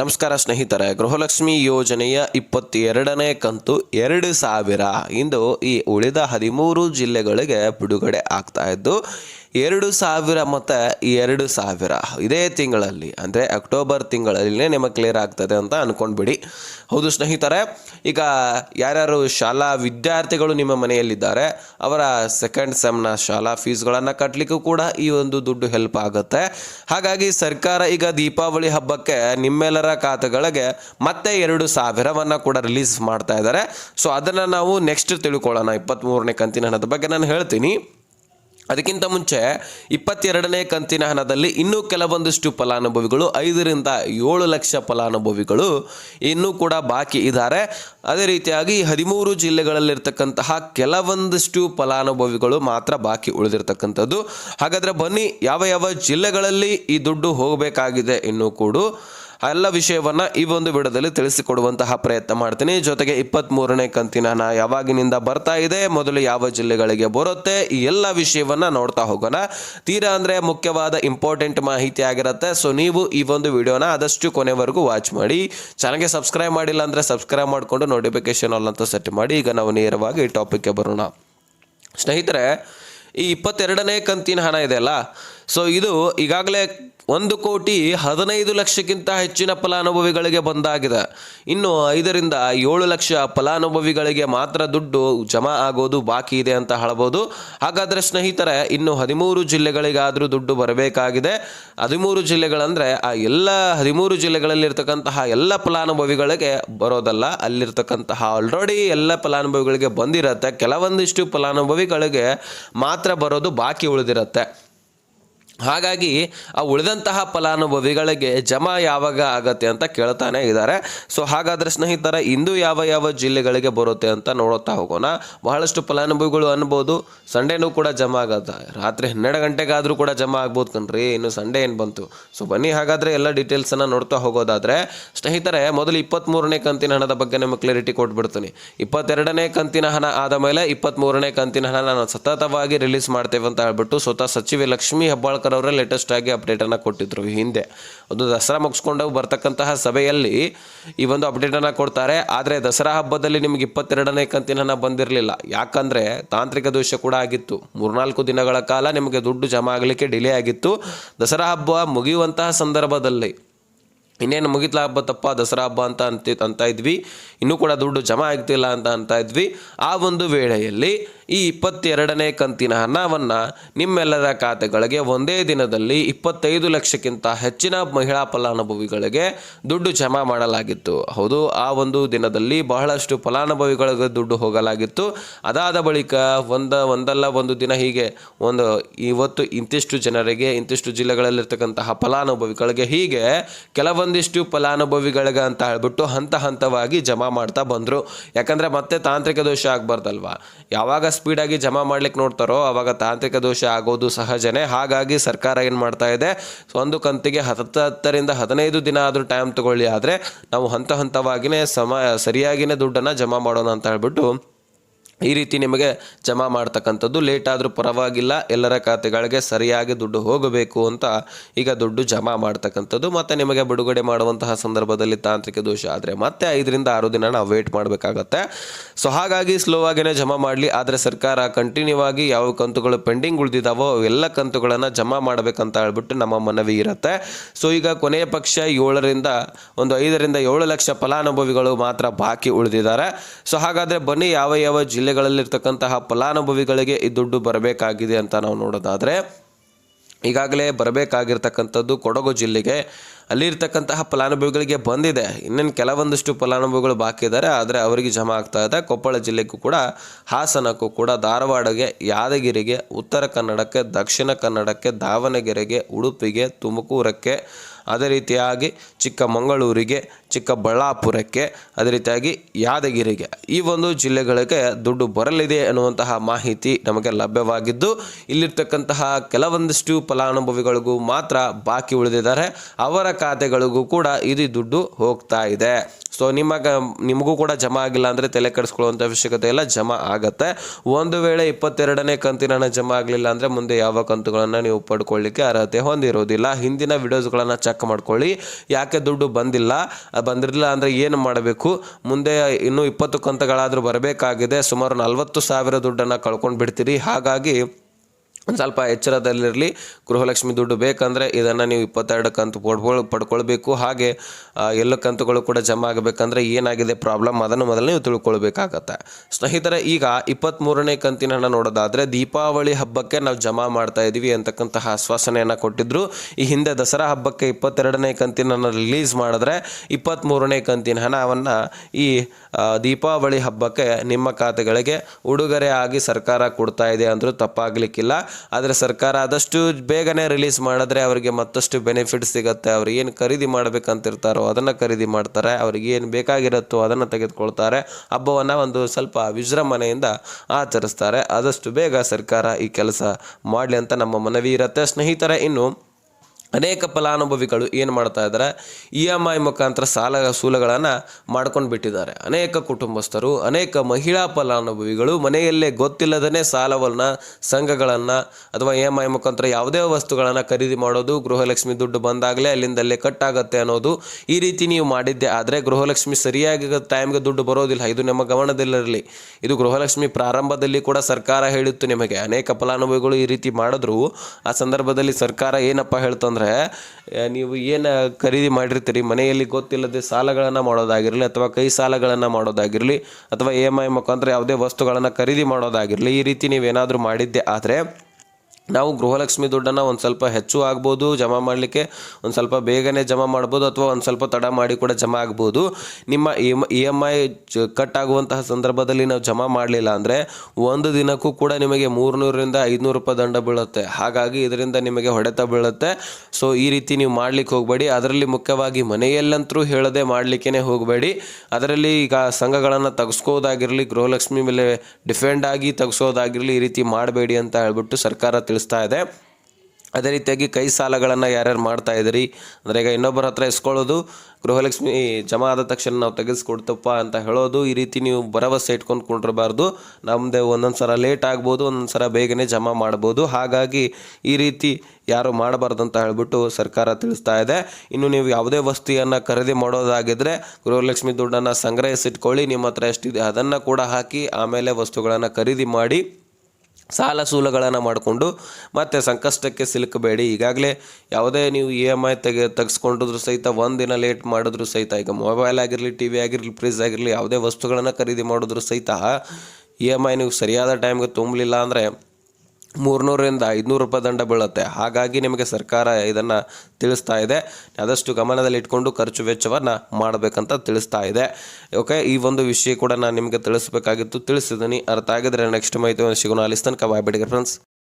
ನಮಸ್ಕಾರ ಸ್ನೇಹಿತರೆ, ಗೃಹಲಕ್ಷ್ಮಿ ಯೋಜನೆಯ ಇಪ್ಪತ್ತೆರಡನೇ ಕಂತು ಎರಡು ಸಾವಿರ. ಇಂದು ಈ ಉಳಿದ ಹದಿಮೂರು ಜಿಲ್ಲೆಗಳಿಗೆ ಬಿಡುಗಡೆ ಆಗ್ತಾ ಇದ್ದು ಎರಡು ಸಾವಿರ ಮತ್ತು ಎರಡು ಸಾವಿರ. ಇದೇ ತಿಂಗಳಲ್ಲಿ, ಅಂದರೆ ಅಕ್ಟೋಬರ್ ತಿಂಗಳಲ್ಲೇ ನಿಮಗೆ ಕ್ಲಿಯರ್ ಆಗ್ತದೆ ಅಂತ ಅಂದ್ಕೊಂಡ್ಬಿಡಿ ಹೌದು ಸ್ನೇಹಿತರೆ, ಈಗ ಯಾರ್ಯಾರು ಶಾಲಾ ವಿದ್ಯಾರ್ಥಿಗಳು ನಿಮ್ಮ ಮನೆಯಲ್ಲಿದ್ದಾರೆ, ಅವರ ಸೆಕೆಂಡ್ ಸೆಮ್ನ ಶಾಲಾ ಫೀಸ್ಗಳನ್ನು ಕಟ್ಟಲಿಕ್ಕೂ ಕೂಡ ಈ ಒಂದು ದುಡ್ಡು ಹೆಲ್ಪ್ ಆಗುತ್ತೆ. ಹಾಗಾಗಿ ಸರ್ಕಾರ ಈಗ ದೀಪಾವಳಿ ಹಬ್ಬಕ್ಕೆ ನಿಮ್ಮೆಲ್ಲರ ಖಾತೆಗಳಿಗೆ ಮತ್ತೆ ಎರಡು ಸಾವಿರವನ್ನು ಕೂಡ ರಿಲೀಸ್ ಮಾಡ್ತಾ ಇದ್ದಾರೆ. ಸೊ ಅದನ್ನು ನಾವು ನೆಕ್ಸ್ಟ್ ತಿಳ್ಕೊಳ್ಳೋಣ. ಇಪ್ಪತ್ತ್ಮೂರನೇ ಕಂತಿನ ಹಣದ ಬಗ್ಗೆ ನಾನು ಹೇಳ್ತೀನಿ. ಅದಕ್ಕಿಂತ ಮುಂಚೆ ಇಪ್ಪತ್ತೆರಡನೇ ಕಂತಿನ ಹಣದಲ್ಲಿ ಇನ್ನೂ ಕೆಲವೊಂದಿಷ್ಟು ಫಲಾನುಭವಿಗಳು, ಐದರಿಂದ ಏಳು ಲಕ್ಷ ಫಲಾನುಭವಿಗಳು ಇನ್ನೂ ಕೂಡ ಬಾಕಿ ಇದ್ದಾರೆ. ಅದೇ ರೀತಿಯಾಗಿ ಹದಿಮೂರು ಜಿಲ್ಲೆಗಳಲ್ಲಿರ್ತಕ್ಕಂತಹ ಕೆಲವೊಂದಿಷ್ಟು ಫಲಾನುಭವಿಗಳು ಮಾತ್ರ ಬಾಕಿ ಉಳಿದಿರ್ತಕ್ಕಂಥದ್ದು. ಹಾಗಾದರೆ ಬನ್ನಿ, ಯಾವ ಯಾವ ಜಿಲ್ಲೆಗಳಲ್ಲಿ ಈ ದುಡ್ಡು ಹೋಗಬೇಕಾಗಿದೆ ಇನ್ನೂ ಕೂಡ. ಎಲ್ಲ ವಿಷಯವನ್ನು ಈ ಒಂದು ವಿಡದಲ್ಲಿ ತಿಳಿಸಿಕೊಡುವಂತಹ ಪ್ರಯತ್ನ ಮಾಡ್ತೀನಿ. ಜೊತೆಗೆ ಇಪ್ಪತ್ತ್ಮೂರನೇ ಕಂತಿನ ಹಣ ಯಾವಾಗಿನಿಂದ ಬರ್ತಾ ಇದೆ, ಮೊದಲು ಯಾವ ಜಿಲ್ಲೆಗಳಿಗೆ ಬರುತ್ತೆ, ಈ ಎಲ್ಲ ವಿಷಯವನ್ನು ನೋಡ್ತಾ ಹೋಗೋಣ. ತೀರಾ ಅಂದರೆ ಮುಖ್ಯವಾದ ಇಂಪಾರ್ಟೆಂಟ್ ಮಾಹಿತಿ ಆಗಿರುತ್ತೆ, ಸೊ ನೀವು ಈ ಒಂದು ವಿಡಿಯೋನ ಆದಷ್ಟು ಕೊನೆವರೆಗೂ ವಾಚ್ ಮಾಡಿ. ಚಾನಲ್ಗೆ ಸಬ್ಸ್ಕ್ರೈಬ್ ಮಾಡಿಲ್ಲ ಅಂದರೆ ಸಬ್ಸ್ಕ್ರೈಬ್ ಮಾಡಿಕೊಂಡು ನೋಟಿಫಿಕೇಶನ್ ಆಲ್ ಅಂತ ಸೆಟ್ ಮಾಡಿ. ಈಗ ನಾವು ನೇರವಾಗಿ ಟಾಪಿಕ್ಗೆ ಬರೋಣ. ಸ್ನೇಹಿತರೆ, ಈ ಇಪ್ಪತ್ತೆರಡನೇ ಕಂತಿನ ಹಣ ಇದೆಯಲ್ಲ ಸೊ ಇದು ಈಗಾಗಲೇ ಒಂದು ಕೋಟಿ ಹದಿನೈದು ಲಕ್ಷಕ್ಕಿಂತ ಹೆಚ್ಚಿನ ಫಲಾನುಭವಿಗಳಿಗೆ ಬಂದಾಗಿದೆ. ಇನ್ನು ಐದರಿಂದ ಏಳು ಲಕ್ಷ ಫಲಾನುಭವಿಗಳಿಗೆ ಮಾತ್ರ ದುಡ್ಡು ಜಮಾ ಆಗೋದು ಬಾಕಿ ಇದೆ ಅಂತ ಹೇಳ್ಬೋದು. ಹಾಗಾದರೆ ಸ್ನೇಹಿತರೆ, ಇನ್ನು ಹದಿಮೂರು ಜಿಲ್ಲೆಗಳಿಗಾದರೂ ದುಡ್ಡು ಬರಬೇಕಾಗಿದೆ. ಹದಿಮೂರು ಜಿಲ್ಲೆಗಳಂದರೆ ಆ ಎಲ್ಲ ಹದಿಮೂರು ಜಿಲ್ಲೆಗಳಲ್ಲಿರ್ತಕ್ಕಂತಹ ಎಲ್ಲ ಫಲಾನುಭವಿಗಳಿಗೆ ಬರೋದಲ್ಲ. ಅಲ್ಲಿರ್ತಕ್ಕಂತಹ ಆಲ್ರೆಡಿ ಎಲ್ಲ ಫಲಾನುಭವಿಗಳಿಗೆ ಬಂದಿರತ್ತೆ. ಕೆಲವೊಂದಿಷ್ಟು ಫಲಾನುಭವಿಗಳಿಗೆ ಮಾತ್ರ ಬರೋದು ಬಾಕಿ ಉಳಿದಿರತ್ತೆ. ಹಾಗಾಗಿ ಆ ಉಳಿದಂತಹ ಫಲಾನುಭವಿಗಳಿಗೆ ಜಮಾ ಯಾವಾಗ ಆಗತ್ತೆ ಅಂತ ಕೇಳ್ತಾನೆ ಇದ್ದಾರೆ. ಸೊ ಹಾಗಾದರೆ ಸ್ನೇಹಿತರ, ಇಂದು ಯಾವ ಯಾವ ಜಿಲ್ಲೆಗಳಿಗೆ ಬರುತ್ತೆ ಅಂತ ನೋಡುತ್ತಾ ಹೋಗೋಣ. ಬಹಳಷ್ಟು ಫಲಾನುಭವಿಗಳು ಅನ್ಬೋದು, ಸಂಡೇನೂ ಕೂಡ ಜಮಾ ಆಗತ್ತೆ. ರಾತ್ರಿ ಹನ್ನೆರಡು ಗಂಟೆಗಾದರೂ ಕೂಡ ಜಮಾ ಆಗ್ಬೋದು ಕಣ್ರಿ, ಇನ್ನು ಸಂಡೇ ಏನು ಬಂತು? ಸೊ ಬನ್ನಿ, ಹಾಗಾದರೆ ಎಲ್ಲ ಡೀಟೇಲ್ಸನ್ನು ನೋಡ್ತಾ ಹೋಗೋದಾದರೆ, ಸ್ನೇಹಿತರೆ, ಮೊದಲು ಇಪ್ಪತ್ತ್ಮೂರನೇ ಕಂತಿನ ಹಣದ ಬಗ್ಗೆ ನಿಮಗೆ ಕ್ಲಾರಿಟಿ ಕೊಟ್ಬಿಡ್ತೀನಿ. ಇಪ್ಪತ್ತೆರಡನೇ ಕಂತಿನ ಹಣ ಆದ ಮೇಲೆ ಇಪ್ಪತ್ತ್ಮೂರನೇ ಕಂತಿನ ಹಣ ನಾನು ಸತತವಾಗಿ ರಿಲೀಸ್ ಮಾಡ್ತೇವೆ ಅಂತ ಹೇಳ್ಬಿಟ್ಟು ಸ್ವತಃ ಸಚಿವೆ ಲಕ್ಷ್ಮೀ ಹೆಬ್ಬಾಳ್ಕರ್ ಅವರೇ ಲೇಟೆಸ್ಟ್ ಆಗಿ ಅಪ್ಡೇಟನ್ನು ಕೊಟ್ಟಿದ್ರು ಹಿಂದೆ. ಅದು ದಸರಾ ಮುಗಿಸ್ಕೊಂಡು ಬರ್ತಕ್ಕಂತಹ ಸಭೆಯಲ್ಲಿ ಈ ಒಂದು ಅಪ್ಡೇಟನ್ನು ಕೊಡ್ತಾರೆ. ಆದರೆ ದಸರಾ ಹಬ್ಬದಲ್ಲಿ ನಿಮಗೆ ಇಪ್ಪತ್ತೆರಡನೇ ಕಂತಿನ ಬಂದಿರಲಿಲ್ಲ. ಯಾಕಂದರೆ ತಾಂತ್ರಿಕ ದೋಷ ಕೂಡ ಆಗಿತ್ತು. ಮೂರ್ನಾಲ್ಕು ದಿನಗಳ ಕಾಲ ನಿಮಗೆ ದುಡ್ಡು ಜಮಾ ಆಗಲಿಕ್ಕೆ ಡಿಲೇ ಆಗಿತ್ತು. ದಸರಾ ಹಬ್ಬ ಮುಗಿಯುವಂತಹ ಸಂದರ್ಭದಲ್ಲಿ ಇನ್ನೇನು ಮುಗಿತ್ಲ ಹಬ್ಬ ತಪ್ಪ, ದಸರಾ ಹಬ್ಬ ಅಂತ ಅಂತಿ ಅಂತ ಇದ್ವಿ. ಇನ್ನೂ ಕೂಡ ದುಡ್ಡು ಜಮಾ ಆಗ್ತಿಲ್ಲ ಅಂತ ಅಂತ ಇದ್ವಿ. ಆ ಒಂದು ವೇಳೆಯಲ್ಲಿ ಈ ಇಪ್ಪತ್ತೆರಡನೇ ಕಂತಿನ ಹಣವನ್ನು ನಿಮ್ಮೆಲ್ಲರ ಖಾತೆಗಳಿಗೆ ಒಂದೇ ದಿನದಲ್ಲಿ ಇಪ್ಪತ್ತೈದು ಲಕ್ಷಕ್ಕಿಂತ ಹೆಚ್ಚಿನ ಮಹಿಳಾ ಫಲಾನುಭವಿಗಳಿಗೆ ದುಡ್ಡು ಜಮಾ ಮಾಡಲಾಗಿತ್ತು. ಹೌದು, ಆ ಒಂದು ದಿನದಲ್ಲಿ ಬಹಳಷ್ಟು ಫಲಾನುಭವಿಗಳಿಗೆ ದುಡ್ಡು ಹೋಗಲಾಗಿತ್ತು. ಅದಾದ ಬಳಿಕ ಒಂದ ಒಂದಲ್ಲ ಒಂದು ದಿನ ಹೀಗೆ ಒಂದು ಇವತ್ತು ಇಂತಿಷ್ಟು ಜನರಿಗೆ, ಇಂತಿಷ್ಟು ಜಿಲ್ಲೆಗಳಲ್ಲಿರ್ತಕ್ಕಂತಹ ಫಲಾನುಭವಿಗಳಿಗೆ ಹೀಗೆ ಕೆಲವೊಂದಿಷ್ಟು ಫಲಾನುಭವಿಗಳಿಗೆ ಅಂತ ಹೇಳ್ಬಿಟ್ಟು ಹಂತ ಹಂತವಾಗಿ ಜಮಾ ಮಾಡ್ತಾ ಬಂದರು. ಯಾಕಂದರೆ ಮತ್ತೆ ತಾಂತ್ರಿಕ ದೋಷ ಆಗಬಾರ್ದಲ್ವಾ? ಯಾವಾಗ ಸ್ಪೀಡಾಗಿ ಜಮಾ ಮಾಡ್ಲಿಕ್ಕೆ ನೋಡ್ತಾರೋ ಅವಾಗ ತಾಂತ್ರಿಕ ದೋಷ ಆಗೋದು ಸಹಜನೇ. ಹಾಗಾಗಿ ಸರ್ಕಾರ ಏನು ಮಾಡ್ತಾ ಇದೆ? ಒಂದು ಕಂತಿಗೆ ಹತ್ತತ್ತರಿಂದ ಹದಿನೈದು ದಿನ ಆದರೂ ಟೈಮ್ ತಗೊಳ್ಳಿ. ಆದರೆ ನಾವು ಹಂತ ಹಂತವಾಗಿಯೇ ಸಮ ಸರಿಯಾಗಿಯೇ ದುಡ್ಡನ್ನು ಜಮಾ ಮಾಡೋಣ ಅಂತ ಹೇಳ್ಬಿಟ್ಟು ಈ ರೀತಿ ನಿಮಗೆ ಜಮಾ ಮಾಡ್ತಕ್ಕಂಥದ್ದು ಲೇಟ್ ಆದರೂ ಪರವಾಗಿಲ್ಲ, ಎಲ್ಲರ ಖಾತೆಗಳಿಗೆ ಸರಿಯಾಗಿ ದುಡ್ಡು ಹೋಗಬೇಕು ಅಂತ ಈಗ ದುಡ್ಡು ಜಮಾ ಮಾಡ್ತಕ್ಕಂಥದ್ದು. ಮತ್ತು ನಿಮಗೆ ಬಿಡುಗಡೆ ಮಾಡುವಂತಹ ಸಂದರ್ಭದಲ್ಲಿ ತಾಂತ್ರಿಕ ದೋಷ ಆದರೆ ಮತ್ತೆ ಐದರಿಂದ ಆರು ದಿನ ನಾವು ವೇಟ್ ಮಾಡಬೇಕಾಗತ್ತೆ. ಸೊ ಹಾಗಾಗಿ ಸ್ಲೋ ಆಗಿನೇ ಜಮಾ ಮಾಡಲಿ. ಆದರೆ ಸರ್ಕಾರ ಕಂಟಿನ್ಯೂ ಆಗಿ ಯಾವ ಕಂತುಗಳು ಪೆಂಡಿಂಗ್ ಉಳಿದಿದ್ದಾವೋ ಎಲ್ಲ ಕಂತುಗಳನ್ನು ಜಮಾ ಮಾಡಬೇಕಂತ ಹೇಳ್ಬಿಟ್ಟು ನಮ್ಮ ಮನವಿ ಇರುತ್ತೆ. ಸೊ ಈಗ ಕೊನೆಯ ಪಕ್ಷ ಏಳರಿಂದ, ಒಂದು ಐದರಿಂದ ಏಳು ಲಕ್ಷ ಫಲಾನುಭವಿಗಳು ಮಾತ್ರ ಬಾಕಿ ಉಳಿದಿದ್ದಾರೆ. ಸೊ ಹಾಗಾದರೆ ಬನ್ನಿ ಯಾವ ಯಾವ ಜಿಲ್ಲೆಗಳಲ್ಲಿರ್ತಕ್ಕಂತಹ ಫಲಾನುಭವಿಗಳಿಗೆ ಈ ದುಡ್ಡು ಬರಬೇಕಾಗಿದೆ ಅಂತ ನಾವು ನೋಡೋದಾದರೆ, ಈಗಾಗಲೇ ಬರಬೇಕಾಗಿರ್ತಕ್ಕಂಥದ್ದು ಕೊಡಗು ಜಿಲ್ಲೆಗೆ. ಅಲ್ಲಿರ್ತಕ್ಕಂತಹ ಫಲಾನುಭವಿಗಳಿಗೆ ಬಂದಿದೆ. ಇನ್ನೇನು ಕೆಲವೊಂದಿಷ್ಟು ಫಲಾನುಭವಿಗಳು ಬಾಕಿ ಇದ್ದಾರೆ ಆದರೆ ಅವರಿಗೆ ಜಮಾ ಆಗ್ತಾ ಇದೆ. ಕೊಪ್ಪಳ ಜಿಲ್ಲೆಗೂ ಕೂಡ, ಹಾಸನಕ್ಕೂ ಕೂಡ, ಧಾರವಾಡಗೆ, ಯಾದಗಿರಿಗೆ, ಉತ್ತರ ಕನ್ನಡಕ್ಕೆ, ದಕ್ಷಿಣ ಕನ್ನಡಕ್ಕೆ, ದಾವಣಗೆರೆಗೆ, ಉಡುಪಿಗೆ, ತುಮಕೂರಕ್ಕೆ ಅದೇ ರೀತಿಯಾಗಿ ಚಿಕ್ಕಮಗಳೂರಿಗೆ, ಚಿಕ್ಕಬಳ್ಳಾಪುರಕ್ಕೆ, ಅದೇ ರೀತಿಯಾಗಿ ಯಾದಗಿರಿಗೆ ಈ ಒಂದು ಜಿಲ್ಲೆಗಳಿಗೆ ದುಡ್ಡು ಬರಲಿದೆ ಎನ್ನುವಂತಹ ಮಾಹಿತಿ ನಮಗೆ ಲಭ್ಯವಾಗಿದ್ದು, ಇಲ್ಲಿರ್ತಕ್ಕಂತಹ ಕೆಲವೊಂದಿಷ್ಟು ಫಲಾನುಭವಿಗಳಿಗೂ ಮಾತ್ರ ಬಾಕಿ ಉಳಿದಿದ್ದಾರೆ. ಅವರ ಖಾತೆಗಳಿಗೂ ಕೂಡ ಇದು ದುಡ್ಡು ಹೋಗ್ತಾ ಇದೆ. ಸೊ ನಿಮ್ಮ ಗ- ನಿಮಗೂ ಕೂಡ ಜಮಾ ಆಗಿಲ್ಲ ಅಂದರೆ ತಲೆ ಕೆಡಿಸ್ಕೊಳ್ಳುವಂಥ ಅವಶ್ಯಕತೆ ಇಲ್ಲ, ಜಮಾ ಆಗುತ್ತೆ. ಒಂದು ವೇಳೆ ಇಪ್ಪತ್ತೆರಡನೇ ಕಂತಿನ ಜಮಾ ಆಗಲಿಲ್ಲ ಅಂದರೆ ಮುಂದೆ ಯಾವ ಕಂತುಗಳನ್ನು ನೀವು ಪಡ್ಕೊಳ್ಳಿಕ್ಕೆ ಅರ್ಹತೆ ಹೊಂದಿರೋದಿಲ್ಲ. ಹಿಂದಿನ ವಿಡಿಯೋಸ್ಗಳನ್ನು ಚೆಕ್ ಮಾಡ್ಕೊಳ್ಳಿ. ಯಾಕೆ ದುಡ್ಡು ಬಂದಿಲ್ಲ? ಬಂದಿರಲಿಲ್ಲ ಅಂದರೆ ಏನು ಮಾಡಬೇಕು? ಮುಂದೆ ಇನ್ನೂ ಇಪ್ಪತ್ತು ಕಂತುಗಳಾದರೂ ಬರಬೇಕಾಗಿದೆ. ಸುಮಾರು ನಲವತ್ತು ಸಾವಿರ ದುಡ್ಡನ್ನು ಕಳ್ಕೊಂಡು ಬಿಡ್ತೀರಿ ಹಾಗಾಗಿ ಒಂದು ಸ್ವಲ್ಪ ಎಚ್ಚರದಲ್ಲಿರಲಿ. ಗೃಹಲಕ್ಷ್ಮಿ ದುಡ್ಡು ಬೇಕಂದರೆ ಇದನ್ನು ನೀವು ಇಪ್ಪತ್ತೆರಡು ಕಂತು ಪಡ್ಕೊಳ್, ಪಡ್ಕೊಳ್ಬೇಕು. ಹಾಗೆ ಎಲ್ಲ ಕಂತುಗಳು ಕೂಡ ಜಮಾ ಆಗಬೇಕಂದ್ರೆ ಏನಾಗಿದೆ ಪ್ರಾಬ್ಲಮ್ ಅದನ್ನು ಮೊದಲು ನೀವು ತಿಳ್ಕೊಳ್ಬೇಕಾಗತ್ತೆ. ಸ್ನೇಹಿತರೆ, ಈಗ ಇಪ್ಪತ್ತ್ಮೂರನೇ ಕಂತಿನ ಹಣ ನೋಡೋದಾದರೆ ದೀಪಾವಳಿ ಹಬ್ಬಕ್ಕೆ ನಾವು ಜಮಾ ಮಾಡ್ತಾ ಇದ್ದೀವಿ ಅಂತಕ್ಕಂತಹ ಆಶ್ವಾಸನೆಯನ್ನು ಕೊಟ್ಟಿದ್ರು. ಈ ಹಿಂದೆ ದಸರಾ ಹಬ್ಬಕ್ಕೆ ಇಪ್ಪತ್ತೆರಡನೇ ಕಂತಿನ ರಿಲೀಸ್ ಮಾಡಿದ್ರೆ ಇಪ್ಪತ್ತ್ಮೂರನೇ ಕಂತಿನ ಹಣವನ್ನು ಈ ದೀಪಾವಳಿ ಹಬ್ಬಕ್ಕೆ ನಿಮ್ಮ ಖಾತೆಗಳಿಗೆ ಉಡುಗೊರೆ ಆಗಿ ಸರ್ಕಾರ ಕೊಡ್ತಾ ಇದೆ ಅಂದರೂ ತಪ್ಪಾಗಲಿಕ್ಕಿಲ್ಲ. ಆದರೆ ಸರ್ಕಾರ ಆದಷ್ಟು ಬೇಗನೆ ರಿಲೀಸ್ ಮಾಡಿದ್ರೆ ಅವರಿಗೆ ಮತ್ತಷ್ಟು ಬೆನಿಫಿಟ್ ಸಿಗುತ್ತೆ. ಅವ್ರು ಏನು ಖರೀದಿ ಮಾಡಬೇಕಂತಿರ್ತಾರೋ ಅದನ್ನು ಖರೀದಿ ಮಾಡ್ತಾರೆ. ಅವ್ರಿಗೆ ಏನು ಬೇಕಾಗಿರುತ್ತೋ ಅದನ್ನು ತೆಗೆದುಕೊಳ್ತಾರೆ. ಹಬ್ಬವನ್ನು ಒಂದು ಸ್ವಲ್ಪ ವಿಜೃಂಭಣೆಯಿಂದ ಆಚರಿಸ್ತಾರೆ. ಆದಷ್ಟು ಬೇಗ ಸರ್ಕಾರ ಈ ಕೆಲಸ ಮಾಡಲಿ ಅಂತ ನಮ್ಮ ಮನವಿ ಇರುತ್ತೆ. ಸ್ನೇಹಿತರೆ, ಇನ್ನು ಅನೇಕ ಫಲಾನುಭವಿಗಳು ಏನು ಮಾಡ್ತಾ ಇದ್ದಾರೆ ಇ ಎಂ ಐ ಮುಖಾಂತರ ಸಾಲ, ಸೂಲಗಳನ್ನು ಮಾಡ್ಕೊಂಡು ಬಿಟ್ಟಿದ್ದಾರೆ. ಅನೇಕ ಕುಟುಂಬಸ್ಥರು, ಅನೇಕ ಮಹಿಳಾ ಫಲಾನುಭವಿಗಳು ಮನೆಯಲ್ಲೇ ಗೊತ್ತಿಲ್ಲದೇ ಸಾಲವನ್ನು, ಸಂಘಗಳನ್ನು ಅಥವಾ ಇ ಎಂ ಐ ಮುಖಾಂತರ ಯಾವುದೇ ವಸ್ತುಗಳನ್ನು ಖರೀದಿ ಮಾಡೋದು, ಗೃಹಲಕ್ಷ್ಮಿ ದುಡ್ಡು ಬಂದಾಗಲೇ ಅಲ್ಲಿಂದಲ್ಲೇ ಕಟ್ ಆಗುತ್ತೆ ಅನ್ನೋದು ಈ ರೀತಿ ನೀವು ಮಾಡಿದ್ದೆ. ಆದರೆ ಗೃಹಲಕ್ಷ್ಮಿ ಸರಿಯಾಗಿ ಟೈಮ್ಗೆ ದುಡ್ಡು ಬರೋದಿಲ್ಲ. ಇದು ನಿಮ್ಮ ಗಮನದಲ್ಲಿರಲಿ. ಇದು ಗೃಹಲಕ್ಷ್ಮಿ ಪ್ರಾರಂಭದಲ್ಲಿ ಕೂಡ ಸರ್ಕಾರ ಹೇಳಿತ್ತು ನಿಮಗೆ. ಅನೇಕ ಫಲಾನುಭವಿಗಳು ಈ ರೀತಿ ಮಾಡಿದ್ರು. ಆ ಸಂದರ್ಭದಲ್ಲಿ ಸರ್ಕಾರ ಏನಪ್ಪ ಹೇಳ್ತಂದ್ರೆ ಆ, ನೀವು ಏನು ಖರೀದಿ ಮಾಡಿರ್ತೀರಿ ಮನೆಯಲ್ಲಿ ಗೊತ್ತಿಲ್ಲದೆ ಸಾಲಗಳನ್ನು ಮಾಡೋದಾಗಿರಲಿ ಅಥವಾ ಕೈ ಸಾಲಗಳನ್ನು ಮಾಡೋದಾಗಿರಲಿ ಅಥವಾ ಇ ಎಂ ಐ ಮುಖಾಂತರ ಯಾವುದೇ ವಸ್ತುಗಳನ್ನು ಖರೀದಿ ಮಾಡೋದಾಗಿರಲಿ ಈ ರೀತಿ ನೀವೇನಾದರೂ ಮಾಡಿದ್ದೆ ಆದರೆ ನಾವು ಗೃಹಲಕ್ಷ್ಮಿ ದುಡ್ಡನ್ನು ಒಂದು ಸ್ವಲ್ಪ ಹೆಚ್ಚು ಆಗ್ಬೋದು, ಜಮಾ ಮಾಡಲಿಕ್ಕೆ ಒಂದು ಸ್ವಲ್ಪ ಬೇಗನೆ ಜಮಾ ಮಾಡ್ಬೋದು ಅಥವಾ ಒಂದು ಸ್ವಲ್ಪ ತಡ ಮಾಡಿ ಕೂಡ ಜಮಾ ಆಗ್ಬೋದು. ನಿಮ್ಮ ಇ ಎಂ ಐ ಕಟ್ ಆಗುವಂತಹ ಸಂದರ್ಭದಲ್ಲಿ ನಾವು ಜಮಾ ಮಾಡಲಿಲ್ಲ ಅಂದರೆ ಒಂದು ದಿನಕ್ಕೂ ಕೂಡ ನಿಮಗೆ ಮೂರುನೂರರಿಂದ ಐದುನೂರು ರೂಪಾಯಿ ದಂಡ ಬೀಳುತ್ತೆ. ಹಾಗಾಗಿ ಇದರಿಂದ ನಿಮಗೆ ಹೊಡೆತ ಬೀಳುತ್ತೆ. ಸೊ ಈ ರೀತಿ ನೀವು ಮಾಡ್ಲಿಕ್ಕೆ ಹೋಗಬೇಡಿ. ಅದರಲ್ಲಿ ಮುಖ್ಯವಾಗಿ ಮನೆಯಲ್ಲಂತರೂ ಹೇಳದೆ ಮಾಡಲಿಕ್ಕೇ ಹೋಗಬೇಡಿ. ಅದರಲ್ಲಿ ಈಗ ಸಂಘಗಳನ್ನು ತೆಗೆಸ್ಕೋದಾಗಿರಲಿ, ಗೃಹಲಕ್ಷ್ಮಿ ಮೇಲೆ ಡಿಫೆಂಡ್ ಆಗಿ ತೆಗೆಸೋದಾಗಿರಲಿ ಈ ರೀತಿ ಮಾಡಬೇಡಿ ಅಂತ ಹೇಳ್ಬಿಟ್ಟು ಸರ್ಕಾರ ತಿಳಿಸ್ತಾ ಇದೆ. ಅದೇ ರೀತಿಯಾಗಿ ಕೈ ಸಾಲಗಳನ್ನು ಯಾರ್ಯಾರು ಮಾಡ್ತಾ ಇದ್ದೀರಿ? ಅಂದರೆ ಈಗ ಇನ್ನೊಬ್ಬರ ಹತ್ರ ಇಸ್ಕೊಳ್ಳೋದು ಗೃಹಲಕ್ಷ್ಮಿ ಜಮಾ ಆದ ತಕ್ಷಣ ನಾವು ತೆಗೆಸ್ಕೊಡ್ತಪ್ಪ ಅಂತ ಹೇಳೋದು, ಈ ರೀತಿ ನೀವು ಭರವಸೆ ಇಟ್ಕೊಂಡು ಕೊಂಡಿರಬಾರ್ದು. ನಮ್ಮದೇ ಒಂದೊಂದು ಸಲ ಲೇಟ್ ಆಗ್ಬೋದು, ಒಂದೊಂದು ಸಲ ಬೇಗನೆ ಜಮಾ ಮಾಡ್ಬೋದು. ಹಾಗಾಗಿ ಈ ರೀತಿ ಯಾರು ಮಾಡಬಾರ್ದು ಅಂತ ಹೇಳ್ಬಿಟ್ಟು ಸರ್ಕಾರ ತಿಳಿಸ್ತಾ ಇದೆ. ಇನ್ನು ನೀವು ಯಾವುದೇ ವಸ್ತುವನ್ನು ಖರೀದಿ ಮಾಡೋದಾಗಿದ್ದರೆ ಗೃಹಲಕ್ಷ್ಮಿ ದುಡ್ಡನ್ನು ಸಂಗ್ರಹಿಸಿಟ್ಕೊಳ್ಳಿ, ನಿಮ್ಮ ಹತ್ರ ಎಷ್ಟಿದೆ ಅದನ್ನು ಕೂಡ ಹಾಕಿ ಆಮೇಲೆ ವಸ್ತುಗಳನ್ನು ಖರೀದಿ ಮಾಡಿ ಸಾಲ ಸೂಲಗಳನ್ನು ಮಾಡಿಕೊಂಡು ಮತ್ತೆ ಸಂಕಷ್ಟಕ್ಕೆ ಸಿಲುಕಬೇಡಿ. ಈಗಾಗಲೇ ಯಾವುದೇ ನೀವು ಇ ಎಂ ಐ ತೆಗೆ, ತೆಗೆಸ್ಕೊಂಡಿದ್ರು ಸಹಿತ ಒಂದಿನ ಲೇಟ್ ಮಾಡಿದ್ರು ಸಹಿತ, ಈಗ ಮೊಬೈಲ್ ಆಗಿರಲಿ ಟಿ ವಿ ಆಗಿರಲಿ ಫ್ರಿಜ್ ಆಗಿರಲಿ, ಯಾವುದೇ ವಸ್ತುಗಳನ್ನು ಖರೀದಿ ಮಾಡಿದ್ರು ಸಹಿತ ಇ ಎಂ ಐ ನೀವು ಸರಿಯಾದ ಟೈಮ್ಗೆ ತುಂಬಲಿಲ್ಲ ಅಂದರೆ ಮೂರುನೂರರಿಂದ ಐದುನೂರು ರೂಪಾಯಿ ದಂಡ ಬೀಳುತ್ತೆ. ಹಾಗಾಗಿ ನಿಮಗೆ ಸರ್ಕಾರ ಇದನ್ನು ತಿಳಿಸ್ತಾ ಇದೆ. ಆದಷ್ಟು ಗಮನದಲ್ಲಿ ಇಟ್ಕೊಂಡು ಖರ್ಚು ವೆಚ್ಚವನ್ನು ಮಾಡಬೇಕಂತ ತಿಳಿಸ್ತಾ ಇದೆ. ಓಕೆ ಈ ಒಂದು ವಿಷಯ ಕೂಡ ನಾನು ನಿಮಗೆ ತಿಳಿಸ್ಬೇಕಾಗಿತ್ತು. ತಿಳಿಸಿದ್ದೀನಿ ಅರ್ಥ ಆಗಿದ್ರೆ ನೆಕ್ಸ್ಟ್ ಮಾಹಿತಿ ಸಿಗೋಣ. ಅಲ್ಲಿಸ್ತನಕ ಬಾಯ್ ಬಿಡಿಗೆ ಫ್ರೆಂಡ್ಸ್